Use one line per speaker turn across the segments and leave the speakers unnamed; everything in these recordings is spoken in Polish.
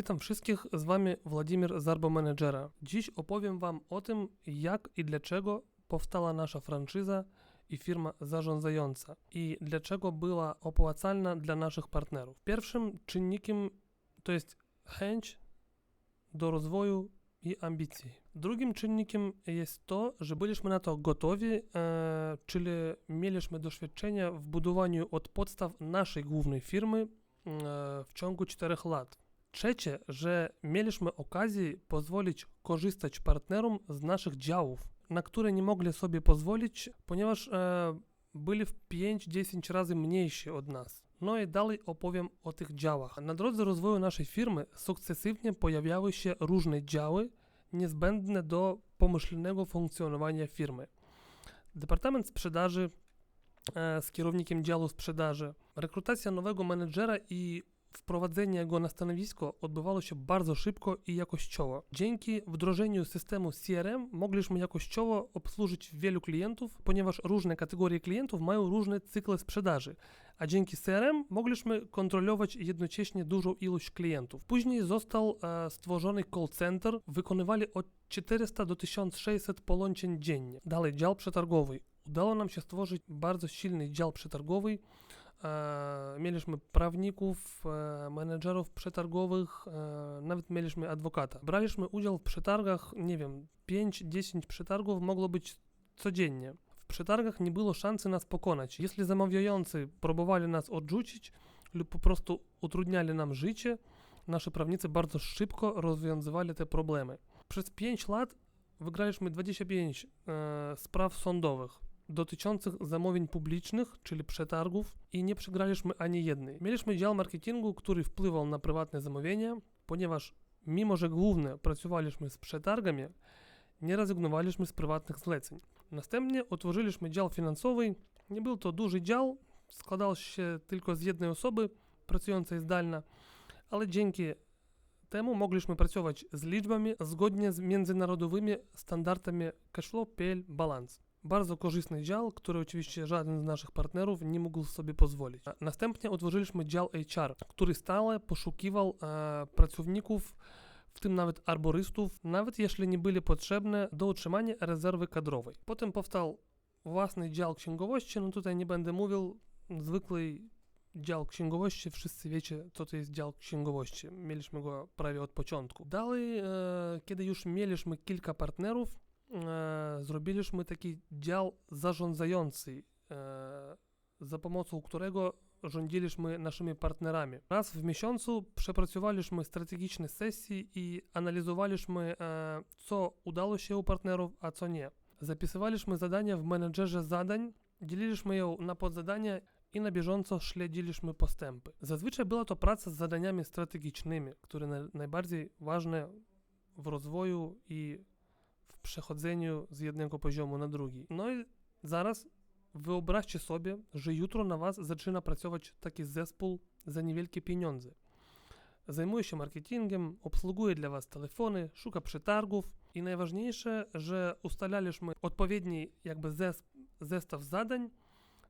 Witam wszystkich, z Wami Władimir z Arbo Menedżera. Dziś opowiem Wam o tym, jak i dlaczego powstała nasza franczyza i firma zarządzająca i dlaczego była opłacalna dla naszych partnerów. Pierwszym czynnikiem to jest chęć do rozwoju i ambicji. Drugim czynnikiem jest to, że byliśmy na to gotowi, e, czyli mieliśmy doświadczenie w budowaniu od podstaw naszej głównej firmy e, w ciągu 4 lat. Trzecie, że mieliśmy okazję pozwolić korzystać partnerom z naszych działów, na które nie mogli sobie pozwolić, ponieważ e, byli w 5-10 razy mniejsi od nas. No i dalej opowiem o tych działach. Na drodze rozwoju naszej firmy sukcesywnie pojawiały się różne działy niezbędne do pomyślnego funkcjonowania firmy. Departament sprzedaży e, z kierownikiem działu sprzedaży, rekrutacja nowego menedżera i wprowadzenie go na stanowisko odbywało się bardzo szybko i jakościowo. Dzięki wdrożeniu systemu CRM mogliśmy jakościowo obsłużyć wielu klientów, ponieważ różne kategorie klientów mają różne cykle sprzedaży, a dzięki CRM mogliśmy kontrolować jednocześnie dużą ilość klientów. Później został e, stworzony call center, wykonywali od 400 do 1600 połączeń dziennie. Dalej dział przetargowy. Udało nam się stworzyć bardzo silny dział przetargowy, E, mieliśmy prawników, e, menedżerów przetargowych, e, nawet mieliśmy adwokata. Braliśmy udział w przetargach, nie wiem, 5-10 przetargów mogło być codziennie. W przetargach nie było szansy nas pokonać. Jeśli zamawiający próbowali nas odrzucić lub po prostu utrudniali nam życie, nasi prawnicy bardzo szybko rozwiązywali te problemy. Przez 5 lat wygraliśmy 25 e, spraw sądowych dotyczących zamówień publicznych, czyli przetargów i nie przegraliśmy ani jednej. Mieliśmy dział marketingu, który wpływał na prywatne zamówienia, ponieważ mimo, że głównie pracowaliśmy z przetargami, nie rezygnowaliśmy z prywatnych zleceń. Następnie otworzyliśmy dział finansowy. Nie był to duży dział, składał się tylko z jednej osoby pracującej zdalnie, ale dzięki temu mogliśmy pracować z liczbami zgodnie z międzynarodowymi standardami cashflow, PL, balans. Bardzo korzystny dział, który oczywiście żaden z naszych partnerów nie mógł sobie pozwolić. Następnie otworzyliśmy dział HR, który stale poszukiwał e, pracowników, w tym nawet arborystów, nawet jeśli nie byli potrzebne do utrzymania rezerwy kadrowej. Potem powstał własny dział księgowości, no tutaj nie będę mówił, zwykły dział księgowości, wszyscy wiecie, co to jest dział księgowości. Mieliśmy go prawie od początku. Dalej, e, kiedy już mieliśmy kilka partnerów, e, miesiącu przepracowaliśmy strategiczne sesje i analizowaliśmy, e, co udało się u partnerów, a co nie. Zapisywaliśmy zadania w menedżerze zadań, dzieliliśmy ją na podzadania i na bieżąco śledziliśmy postępy. Zazwyczaj była to praca z zadaniami strategicznymi, które na, najbardziej ważne w rozwoju i w przechodzeniu z jednego poziomu na drugi. No i zaraz wyobraźcie sobie, że jutro na was zaczyna pracować taki zespół za niewielkie pieniądze. Zajmuje się marketingiem, obsługuje dla was telefony, szuka przetargów i najważniejsze, że ustalaliśmy odpowiedni jakby zestaw zadań,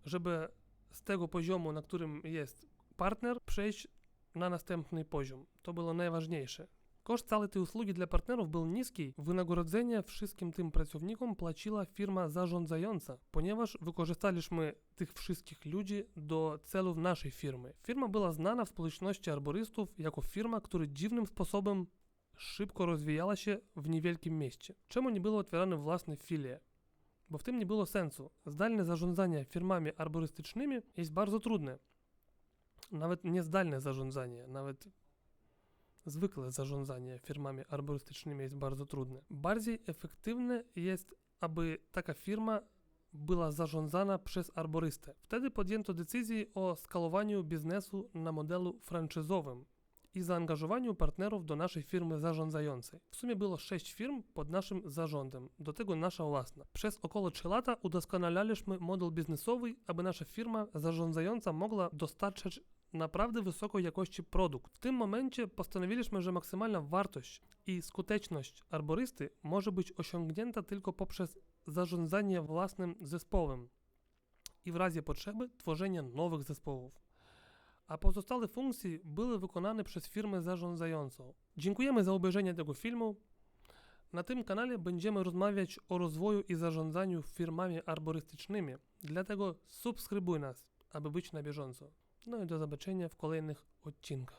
żeby z tego poziomu, na którym jest partner, przejść na następny poziom. To było najważniejsze. Koszt całej tej usługi dla partnerów był niski. Wynagrodzenie wszystkim tym pracownikom płaciła firma zarządzająca, ponieważ wykorzystaliśmy tych wszystkich ludzi do celów naszej firmy. Firma była znana w społeczności arborystów jako firma, która dziwnym sposobem szybko rozwijała się w niewielkim mieście. Czemu nie było otwierane własne filie? Bo w tym nie było sensu. Zdalne zarządzanie firmami arborystycznymi jest bardzo trudne. Nawet niezdalne zarządzanie, nawet zwykle zarządzanie firmami arborystycznymi jest bardzo trudne. Bardziej efektywne jest, aby taka firma była zarządzana przez arborystę. Wtedy podjęto decyzję o skalowaniu biznesu na modelu franczyzowym i zaangażowaniu partnerów do naszej firmy zarządzającej. W sumie było 6 firm pod naszym zarządem, do tego nasza własna. Przez około 3 lata udoskonalaliśmy model biznesowy, aby nasza firma zarządzająca mogła dostarczać naprawdę wysokiej jakości produkt. W tym momencie postanowiliśmy, że maksymalna wartość i skuteczność arborysty może być osiągnięta tylko poprzez zarządzanie własnym zespołem i w razie potrzeby tworzenia nowych zespołów. A pozostałe funkcje były wykonane przez firmę zarządzającą. Dziękujemy za obejrzenie tego filmu. Na tym kanale będziemy rozmawiać o rozwoju i zarządzaniu firmami arborystycznymi, dlatego subskrybuj nas, aby być na bieżąco. No i do zobaczenia w kolejnych odcinkach.